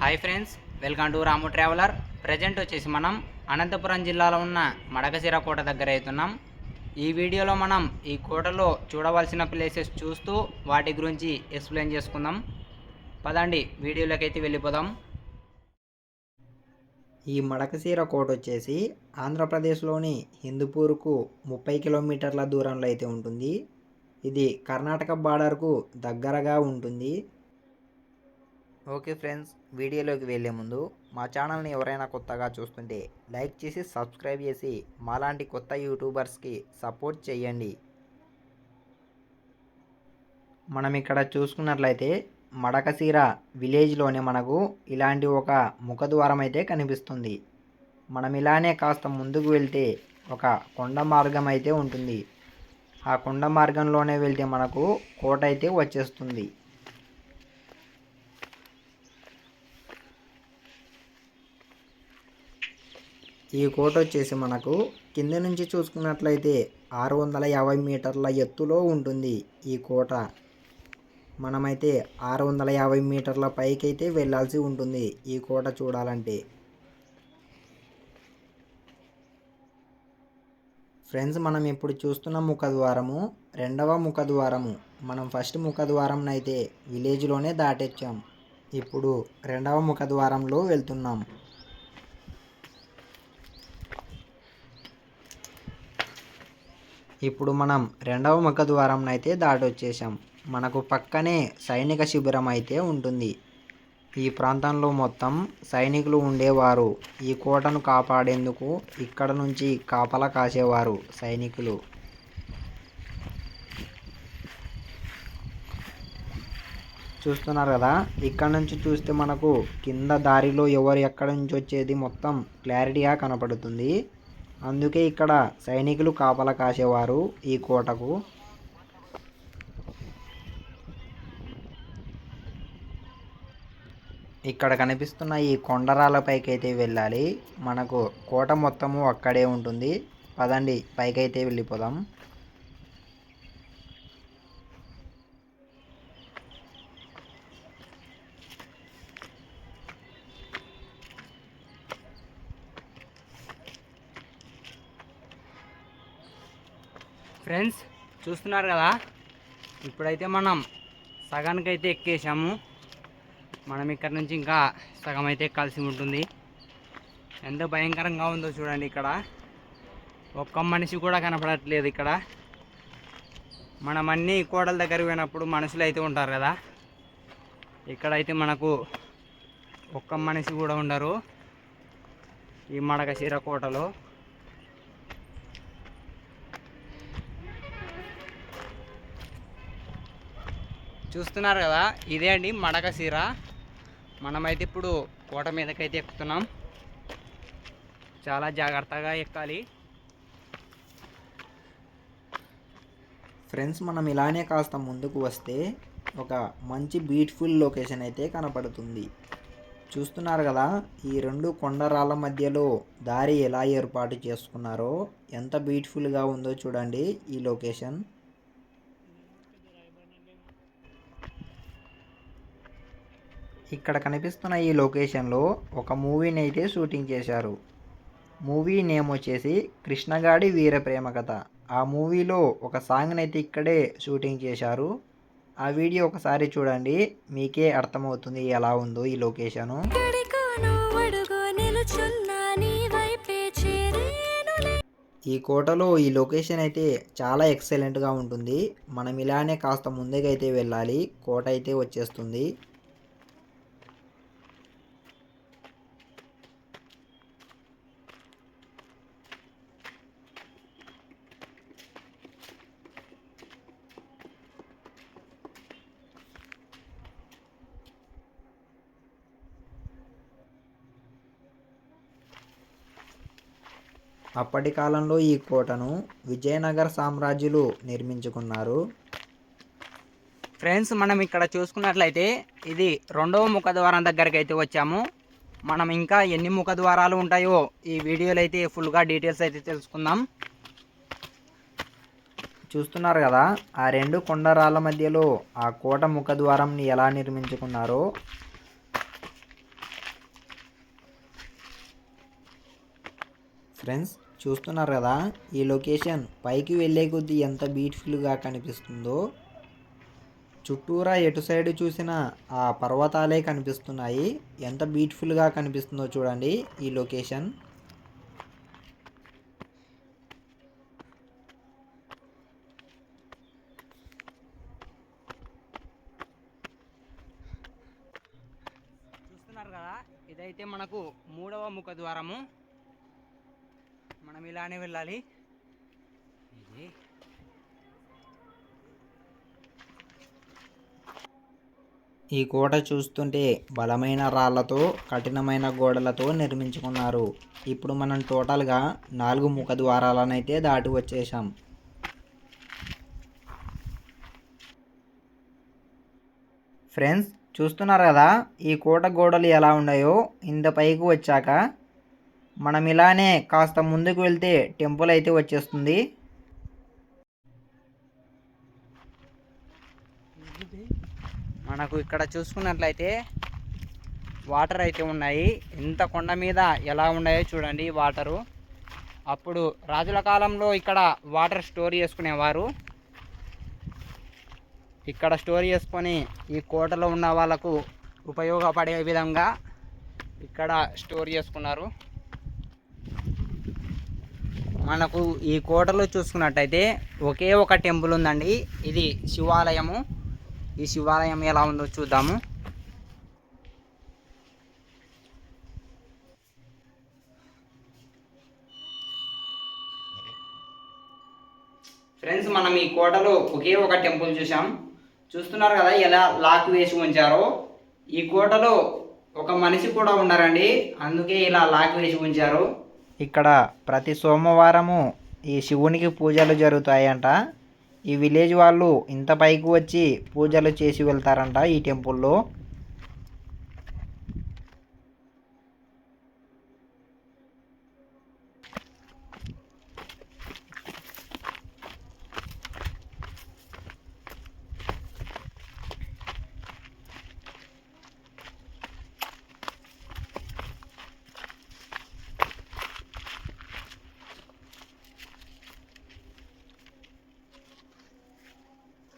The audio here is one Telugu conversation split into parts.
Hi friends welcome to Ramu traveller. Present వచ్చేసి మనం అనంతపురం జిల్లాలో ఉన్న మడకశిర కోట దగ్గర అవుతున్నాం. ఈ వీడియోలో మనం ఈ కోటలో చూడవలసిన ప్లేసెస్ చూస్తూ వాటి గురించి ఎక్స్ప్లెయిన్ చేసుకుందాం. పదండి వీడియోలోకైతే వెళ్ళిపోదాం. ఈ మడకశీర కోట వచ్చేసి ఆంధ్రప్రదేశ్లోని హిందూపూర్కు ముప్పై కిలోమీటర్ల దూరంలో అయితే ఉంటుంది. ఇది కర్ణాటక బార్డర్కు దగ్గరగా ఉంటుంది. ఓకే ఫ్రెండ్స్ వీడియోలోకి వెళ్ళే ముందు మా ఛానల్ని ఎవరైనా కొత్తగా చూస్తుంటే లైక్ చేసి సబ్స్క్రైబ్ చేసి మాలాంటి కొత్త యూట్యూబర్స్కి సపోర్ట్ చేయండి. మనం ఇక్కడ చూసుకున్నట్లయితే మడకశీర విలేజ్లోనే మనకు ఇలాంటి ఒక ముఖద్వారం అయితే కనిపిస్తుంది. మనం ఇలానే కాస్త ముందుకు వెళ్తే ఒక కొండ మార్గం అయితే ఉంటుంది. ఆ కొండ మార్గంలోనే వెళ్తే మనకు కోట అయితే వచ్చేస్తుంది. ఈ కోట వచ్చేసి మనకు కింద నుంచి చూసుకున్నట్లయితే ఆరు వందల యాభై మీటర్ల ఎత్తులో ఉంటుంది ఈ కోట. మనమైతే ఆరు వందల యాభై మీటర్ల పైకి అయితే వెళ్ళాల్సి ఉంటుంది ఈ కోట చూడాలంటే. ఫ్రెండ్స్ మనం ఇప్పుడు చూస్తున్న ముఖద్వారము రెండవ ముఖద్వారము. మనం ఫస్ట్ ముఖద్వారం అయితే విలేజ్లోనే దాటొచ్చాం. ఇప్పుడు రెండవ ముఖద్వారంలో వెళ్తున్నాం. ఇప్పుడు మనం రెండవ ముఖద్వారం అయితే దాటొచ్చేసాం మనకు పక్కనే సైనిక శిబిరం అయితే ఉంటుంది. ఈ ప్రాంతంలో మొత్తం సైనికులు ఉండేవారు. ఈ కోటను కాపాడేందుకు ఇక్కడ నుంచి కాపలా కాసేవారు సైనికులు. చూస్తున్నారు కదా? ఇక్కడ నుంచి చూస్తే మనకు కింద దారిలో ఎవరు ఎక్కడి నుంచి వచ్చేది మొత్తం క్లారిటీగా కనపడుతుంది. అందుకే ఇక్కడ సైనికులు కాపలా కాసేవారు ఈ కోటకు. ఇక్కడ కనిపిస్తున్న ఈ కొండరాల అయితే వెళ్ళాలి. మనకు కోట మొత్తము అక్కడే ఉంటుంది. పదండి పైకైతే వెళ్ళిపోదాం. ఫ్రెండ్స్ చూస్తున్నారు కదా? ఇప్పుడైతే మనం సగానికి అయితే ఎక్కేసాము. మనం ఇక్కడ నుంచి ఇంకా సగం అయితే ఎక్కాల్సి ఉంటుంది. ఎంత భయంకరంగా ఉందో చూడండి ఇక్కడ. ఒక్క మనిషి కూడా కనపడట్లేదు ఇక్కడ. మనం అన్ని కోడల దగ్గర పోయినప్పుడు మనుషులు అయితే ఉంటారు కదా? ఇక్కడైతే మనకు ఒక్క మనిషి కూడా ఉండరు. ఈ మడకశీర కోటలో. చూస్తున్నారు కదా ఇదే అండి మడక సీర మనమైతే ఇప్పుడు కోట మీదకైతే ఎక్కుతున్నాం. చాలా జాగ్రత్తగా ఎక్కాలి. ఫ్రెండ్స్ మనం ఇలానే కాస్త ముందుకు వస్తే ఒక మంచి బ్యూటిఫుల్ లొకేషన్ అయితే కనపడుతుంది. చూస్తున్నారు కదా ఈ రెండు కొండరాళ్ళ మధ్యలో దారి ఎలా ఏర్పాటు చేసుకున్నారో ఎంత బ్యూటిఫుల్గా ఉందో చూడండి ఈ లొకేషన్. ఇక్కడ కనిపిస్తున్న ఈ లొకేషన్లో ఒక మూవీని అయితే షూటింగ్ చేశారు. మూవీ నేమ్ వచ్చేసి కృష్ణగాడి వీర ప్రేమ కథ. ఆ మూవీలో ఒక సాంగ్ని అయితే ఇక్కడే షూటింగ్ చేశారు. ఆ వీడియో ఒకసారి చూడండి మీకే అర్థమవుతుంది ఎలా ఉందో ఈ లొకేషను. ఈ కోటలో ఈ లొకేషన్ అయితే చాలా ఎక్సలెంట్గా ఉంటుంది. మనం ఇలానే కాస్త ముందుకైతే వెళ్ళాలి కోట అయితే వచ్చేస్తుంది. అప్పటి కాలంలో ఈ కోటను విజయనగర సామ్రాజ్యులు నిర్మించుకున్నారు. ఫ్రెండ్స్ మనం ఇక్కడ చూసుకున్నట్లయితే ఇది రెండవ ముఖద్వారం దగ్గరికి అయితే వచ్చాము. మనం ఇంకా ఎన్ని ముఖద్వారాలు ఉంటాయో ఈ వీడియోలో అయితే ఫుల్గా డీటెయిల్స్ అయితే తెలుసుకుందాం. చూస్తున్నారు కదా ఆ రెండు కొండరాల మధ్యలో ఆ కోట ముఖద్వారంని ఎలా నిర్మించుకున్నారో. ఫ్రెండ్స్ చూస్తున్నారు కదా ఈ లొకేషన్. పైకి వెళ్ళే కొద్దీ ఎంత బ్యూటిఫుల్గా కనిపిస్తుందో. చుట్టూరా ఎటు సైడ్ చూసినా ఆ పర్వతాలే కనిపిస్తున్నాయి. ఎంత బ్యూటిఫుల్గా కనిపిస్తుందో చూడండి ఈ లొకేషన్. చూస్తున్నారు కదా ఇదైతే మనకు మూడవ ముఖ ద్వారము ఇలానే వెళ్ళాలి. ఇది. ఈ కోట చూస్తుంటే బలమైన రాళ్ళతో కఠినమైన గోడలతో నిర్మించుకున్నారు. ఇప్పుడు మనం టోటల్గా నాలుగు ముఖ ద్వారాలనైతే దాటి వచ్చేసాం ఫ్రెండ్స్ చూస్తున్నారు కదా ఈ కోట గోడలు ఎలా ఉన్నాయో? ఇంత పైకి వచ్చాక మనం ఇలానే కాస్త ముందుకు వెళ్తే టెంపుల్ అయితే వచ్చేస్తుంది. మనకు ఇక్కడ చూసుకున్నట్లయితే వాటర్ అయితే ఉన్నాయి. ఎంత కొండ మీద ఎలా ఉన్నాయో చూడండి వాటరు. అప్పుడు రాజుల కాలంలో ఇక్కడ వాటర్ స్టోర్ చేసుకునేవారు. ఇక్కడ స్టోర్ చేసుకొని ఈ కోటలో ఉన్న వాళ్ళకు ఉపయోగపడే విధంగా ఇక్కడ స్టోర్ చేసుకున్నారు. మనకు ఈ కోటలో చూసుకున్నట్టయితే ఒకే ఒక టెంపుల్ ఉందండి. ఇది శివాలయము. ఈ శివాలయం ఎలా ఉందో చూద్దాము. ఫ్రెండ్స్ మనం ఈ కోటలో ఒకే ఒక టెంపుల్ చూసాం చూస్తున్నారు కదా ఎలా లాక్ వేసి ఉంచారో. ఈ కోటలో ఒక మనిషి కూడా ఉన్నారండి. అందుకే ఇలా లాక్ వేసి ఉంచారు. ఇక్కడ ప్రతి సోమవారము ఈ శివునికి పూజలు జరుగుతాయంట. ఈ విలేజ్ వాళ్ళు ఇంత పైకి వచ్చి పూజలు చేసి వెళ్తారంట ఈ టెంపుల్లో.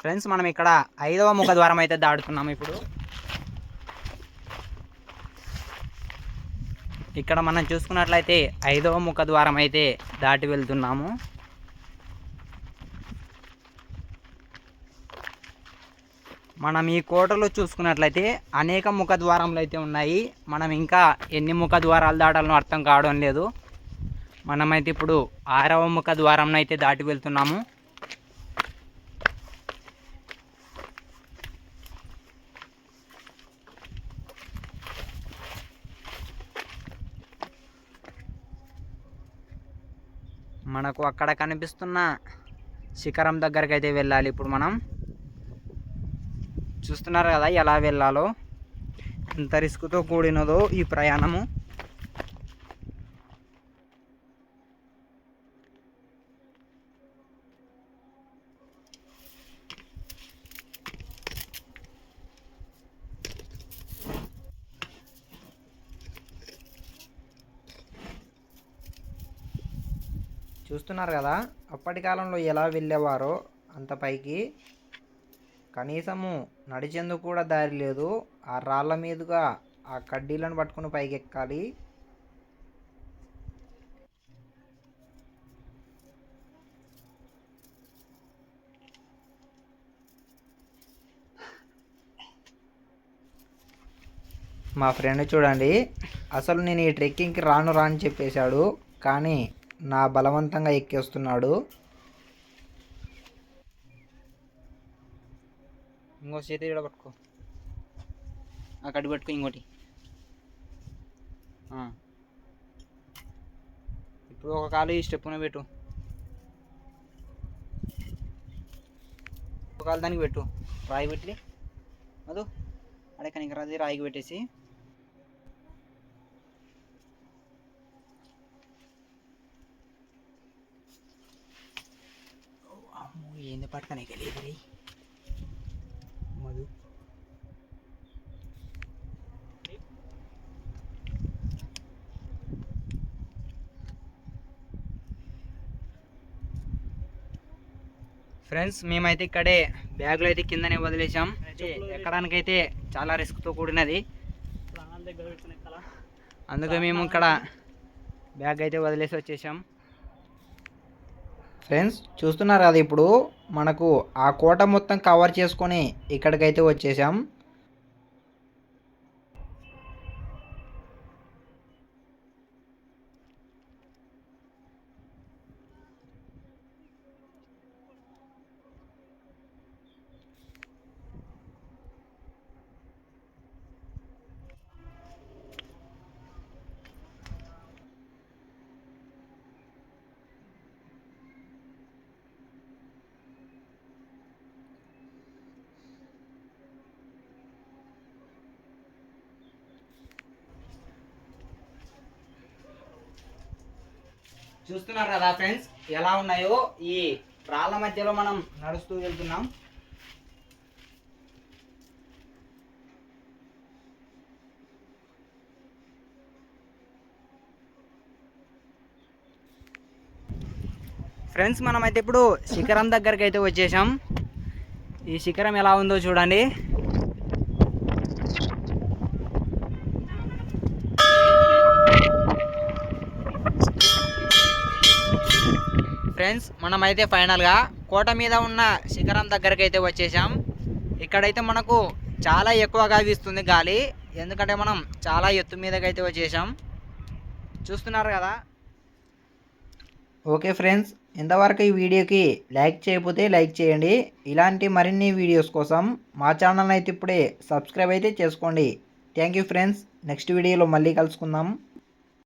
ఫ్రెండ్స్ మనం ఇక్కడ ఐదవ ముఖ ద్వారం అయితే దాడుతున్నాము ఇప్పుడు. ఇక్కడ మనం చూసుకున్నట్లయితే ఐదవ ముఖ ద్వారం అయితే దాటి వెళ్తున్నాము. మనం ఈ కోటలో చూసుకున్నట్లయితే అనేక ముఖ ద్వారంలు అయితే ఉన్నాయి. మనం ఇంకా ఎన్ని ముఖ ద్వారాలు దాటాలో అర్థం కావడం లేదు. మనమైతే ఇప్పుడు ఆరవ ముఖ ద్వారం అయితే దాటి వెళ్తున్నాము. మనకు అక్కడ కనిపిస్తున్న శిఖరం దగ్గరికి అయితే వెళ్ళాలి ఇప్పుడు మనం. చూస్తున్నారు కదా ఎలా వెళ్ళాలో? ఎంత రిస్క్తో కూడినదో ఈ ప్రయాణము. చూస్తున్నారు కదా అప్పటి కాలంలో ఎలా వెళ్ళేవారో అంత పైకి. కనీసము నడిచేందుకు కూడా దారి లేదు. ఆ రాళ్ళ మీదుగా ఆ కడ్డీలను పట్టుకుని పైకి ఎక్కాలి మా ఫ్రెండ్ చూడండి అసలు నేను ఈ ట్రెక్కింగ్కి రాను రాని చెప్పేశాడు. కానీ నా బలవంతంగా ఎక్కేస్తున్నాడు. ఇంకో చేతి ఇక్కడ పట్టుకో. ఆ కడ్డు పట్టుకో ఇంకోటి. ఇప్పుడు ఒక కాలు ఈ స్టెప్పున పెట్టు. ఒక కాలు దానికి పెట్టు. రాయి పెట్టి. అదు. అడే కానీ రాది రాయికి పెట్టేసి. ఏంది పట్టుకొని వెళ్ళి మధు. ఫ్రెండ్స్ మేమైతే ఇక్కడే బ్యాగులు అయితే కిందనే వదిలేసాం ఎక్కడానికైతే చాలా రిస్క్తో కూడినది. అందుకే మేము ఇక్కడ బ్యాగ్ అయితే వదిలేసి వచ్చేసాం ఫ్రెండ్స్ చూస్తున్నారు కదా ఇప్పుడు? మనకు ఆ కోట మొత్తం కవర్ చేసుకొని ఇక్కడికైతే వచ్చేసాం. చూస్తున్నారు కదా ఫ్రెండ్స్ ఎలా ఉన్నాయో ఈ రాళ్ళ మధ్యలో మనం నడుస్తూ వెళ్తున్నాం. ఫ్రెండ్స్ మనమైతే ఇప్పుడు శిఖరం దగ్గరికి అయితే వచ్చేసాం. ఈ శిఖరం ఎలా ఉందో చూడండి. ఫ్రెండ్స్ మనమైతే ఫైనల్గా కోట మీద ఉన్న శిఖరం దగ్గరికి అయితే వచ్చేసాం. ఇక్కడైతే మనకు చాలా ఎక్కువగా వీస్తుంది గాలి. ఎందుకంటే మనం చాలా ఎత్తు మీదకైతే వచ్చేసాం. చూస్తున్నారు కదా? ఓకే ఫ్రెండ్స్ ఇంతవరకు ఈ వీడియోకి లైక్ చేయకపోతే లైక్ చేయండి. ఇలాంటి మరిన్ని వీడియోస్ కోసం మా ఛానల్ అయితే ఇప్పుడే సబ్స్క్రైబ్ అయితే చేసుకోండి. థ్యాంక్ యూ ఫ్రెండ్స్ నెక్స్ట్ వీడియోలో మళ్ళీ కలుసుకుందాం.